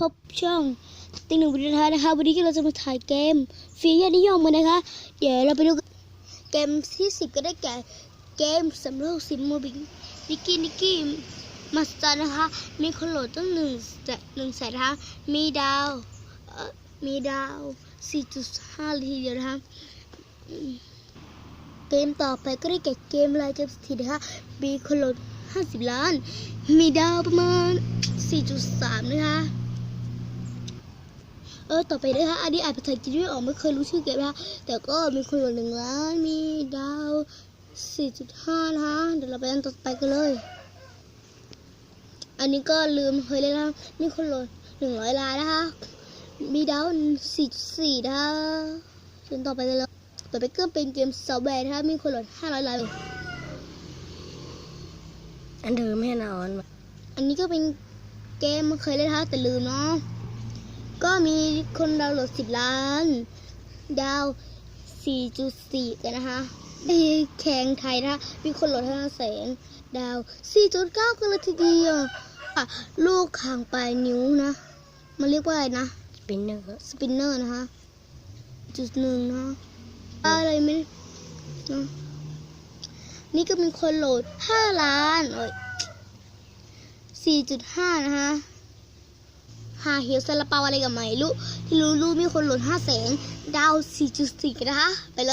พบช่องติ๊งหนึ่งวิดีโอท้ายนะคะ วันนี้เราจะมาถ่ายเกมฟรียอดนิยมกันนะคะ เดี๋ยวเราไปดูเกมที่สิบก็ได้แก่เกมสำรวจซิมโมบิงนิกกี้นิกกี้มาสเตอร์นะคะ มีคนโหลดตั้งหนึ่งแสนหนึ่งแสนนะคะมีดาวมีดาว 4.5เลยทีเดียวนะคะเกมต่อไปก็ได้แก่เกมลายเกมสถิตนะคะ มีคนโหลด 50 ล้าน มีดาวประมาณ 4.3 นะคะ เออต่อไปนะคะอันนี้อ่านภาษาอังกฤษไม่ออกไม่เคยรู้ชื่อเกมนะคะแต่ก็มีคนโหลดหนึ่งล้านมีดาว4.5นะคะเดี๋ยวเราไปอันต่อไปกันเลย อันนี้ก็ลืมเคยเลยนะคะมีคนโหลด100ล้านนะคะ มีดาว4.4นะคะเชิญต่อไปเลยเลยต่อไปก็เป็นเกมซอฟต์แวร์นะคะมีคนโหลด500ล้านอันเดิมให้นอน อันนี้ก็เป็นเกมเคยเล่นนะคะแต่ลืมเนาะ ก็มีคนดาวน์โหลด 10 ล้าน ดาว 4.4 กันนะคะในแข่งไทยนะคะมีคนโหลด5แสนดาว 4.9 กันเลยทีเดียวอะลูกข่างปลายนิ้วนะ มันเรียกว่าอะไรนะปินเนอร์สปินเนอร์นะคะ จุดหนึ่งนะอะไรไม่รู้นะนี่ก็มีคนโหลด 5 ล้านเอ้ย4.5 นะคะ หาเฮียวซาลาเปาอะไรกับไหมรู้ที่รู้รู้มีคนหล่นห้าแสนดาว 4.4กันนะคะ ไปเลย